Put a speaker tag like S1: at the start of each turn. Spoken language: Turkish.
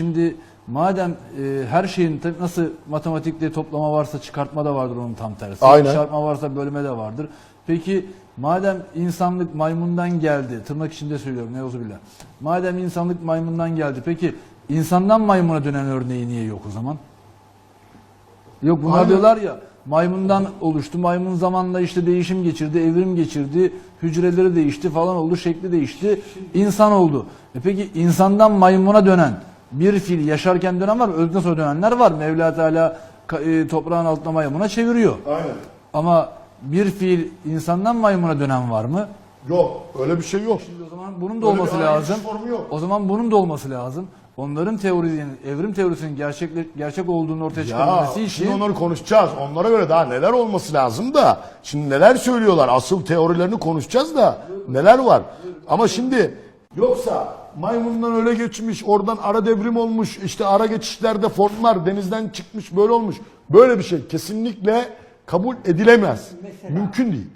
S1: Şimdi madem e, her şeyin tabii nasıl matematikte toplama varsa çıkartma da vardır onun tam tersi.
S2: Aynen.
S1: Çarpma varsa bölme de vardır. Peki madem insanlık maymundan geldi, tırnak içinde söylüyorum neuzubillah. Madem insanlık maymundan geldi, peki insandan maymuna dönen örneği niye yok o zaman? Yok bunlar
S2: Aynen.
S1: diyorlar ya maymundan oluştu. Maymun zamanla işte değişim geçirdi, evrim geçirdi, hücreleri değişti falan oldu, şekli değişti, insan oldu. E peki insandan maymuna dönen bir fil yaşarken dönen var, öldükten sonra dönenler var. Mevla Teala e, toprağın altına maymuna çeviriyor.
S2: Aynen.
S1: Ama bir fiil insandan maymuna dönen var mı?
S2: Yok öyle bir şey yok.
S1: O zaman bunun da
S2: Öyle
S1: olması lazım. O zaman bunun da olması lazım. Onların teorisinin, evrim teorisinin gerçek gerçek olduğunu ortaya
S2: Ya
S1: çıkarması için
S2: şimdi onları konuşacağız. Onlara göre daha neler olması lazım da. Şimdi neler söylüyorlar? Asıl teorilerini konuşacağız da neler var? Ama şimdi yoksa maymundan öyle geçmiş, oradan ara devrim olmuş, işte ara geçişlerde formlar denizden çıkmış böyle olmuş. Böyle bir şey kesinlikle kabul edilemez. Mümkün değil.